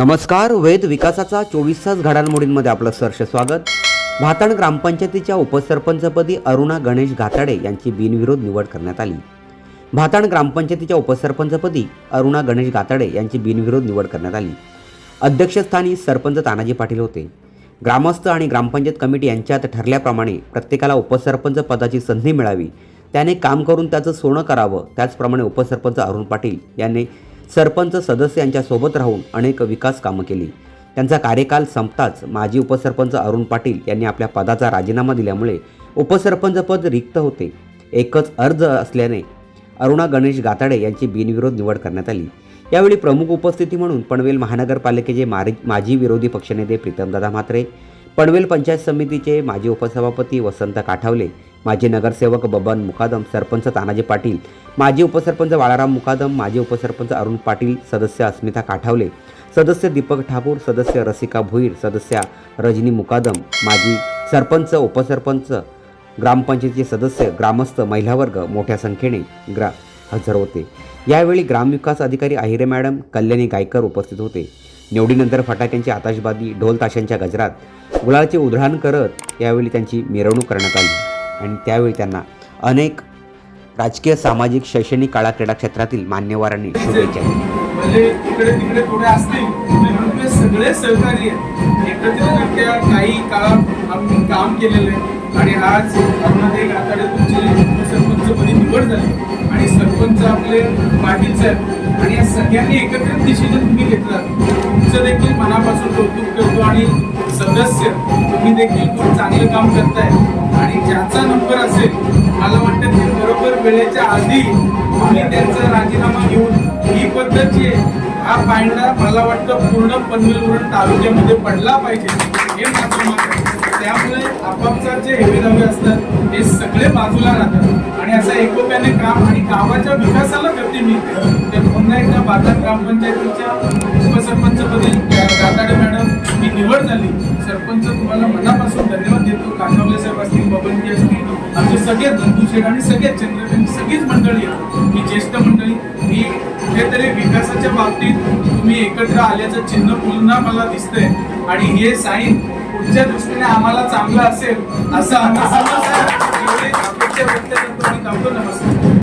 नमस्कार वेद विकासाचा चोवीस तास घडामोडींमध्ये आपलं सहर्ष स्वागत. भाताण ग्रामपंचायतीच्या उपसरपंचपदी अरुणा गणेश घाताडे यांची बिनविरोध निवड करण्यात आली. भाताण ग्रामपंचायतीच्या उपसरपंचपदी अरुणा गणेश घाताडे यांची बिनविरोध निवड करण्यात आली. अध्यक्षस्थानी सरपंच तानाजी पाटील होते. ग्रामस्थ आणि ग्रामपंचायत कमिटी यांच्यात ठरल्याप्रमाणे प्रत्येकाला उपसरपंच पदाची संधी मिळावी. त्याने काम करून त्याचं सोनं करावं. त्याचप्रमाणे उपसरपंच अरुण पाटील यांनी सरपंच सदस्य यांच्यासोबत राहून अनेक विकास कामं केली. त्यांचा कार्यकाल संपताच माजी उपसरपंच अरुण पाटील यांनी आपल्या पदाचा राजीनामा दिल्यामुळे उपसरपंच पद रिक्त होते. एकच अर्ज असल्याने अरुणा गणेश गाताडे यांची बिनविरोध निवड करण्यात आली. यावेळी प्रमुख उपस्थिती म्हणून पनवेल महानगरपालिकेचे मारी माजी विरोधी पक्षनेते प्रीतमदादा म्हात्रे पनवेल पंचायत समितीचे माजी उपसभापती वसंत काठावले माजी नगरसेवक बबन मुकादम सरपंच तानाजी पाटील माजी उपसरपंच बाळाराम मुकादम माजी उपसरपंच अरुण पाटील सदस्य अस्मिता काठावले सदस्य दीपक ठाकूर सदस्य रसिका भुईर सदस्या रजनी मुकादम माजी सरपंच उपसरपंच ग्रामपंचायतीचे सदस्य ग्रामस्थ महिला वर्ग मोठ्या संख्येने ग्रा हजर होते. यावेळी ग्रामविकास अधिकारी आहिरे मॅडम कल्याणी गायकर उपस्थित होते. निवडीनंतर फटाक्यांची आताशबाजी ढोल ताशांच्या गजरात गुलाळाचे उधळण करत यावेळी त्यांची मिरवणूक करण्यात आली. आणि त्यावेळी त्यांना अनेक राजकीय सामाजिक शैक्षणिक काळा क्रीडा क्षेत्रातील मान्यवरांनी शुभेच्छा दिल्या. सगळे सहकारी आहेत. एकत्रितरित्या काही काळात आम्ही काम केलेलं आहे. आणि आज अरुणाताई गाताडे तुमची सरपंचपदी निवड झाली. आणि सरपंच आपले पाटील साहेब आणि या सगळ्यांनी एकत्रित डिसिजन तुम्ही घेतला. तुमचं देखील मनापासून कौतुक करतो आणि सदस्य तुम्ही देखील खूप चांगलं काम करताय. आणि ज्याचा नंबर असेल मला वाटतं ते बरोबर वेळेच्या आधी तुम्ही त्यांचा राजीनामा घेऊन ही पद्धत जी आहे हा पायंडा मला वाटतं पूर्ण पनवेलवरून तालुक्यामध्ये पडला पाहिजे. हे माझं मत आहे. त्यामुळे आपापसात जे हेवेदावे असतात ते सगळे बाजूला राहतात. आणि असं एकोप्याने काम आणि गावाच्या विकासाला गती मिळते. पुन्हा एकदा बाजार ग्रामपंचायतीच्या उपसरपंचपदी गाताडे मॅडम ही निवड झाली. सरपंच तुम्हाला मनापासून धन्यवाद देतो. काठवले साहेब असतील बबनजी असतील आमचे सगळेच बंधुशेठ आणि सगळेच चंद्रकांत सगळीच मंडळी आहेत. ही ज्येष्ठ मंडळी ही कुठेतरी विकासाच्या बाबतीत तुम्ही एकत्र आल्याचं चिन्ह पुन्हा मला दिसतंय. आणि हे साईन पुढच्या दृष्टीने आम्हाला चांगलं असेल असं आम्ही अपेक्षा व्यक्त करतो नमस्कार.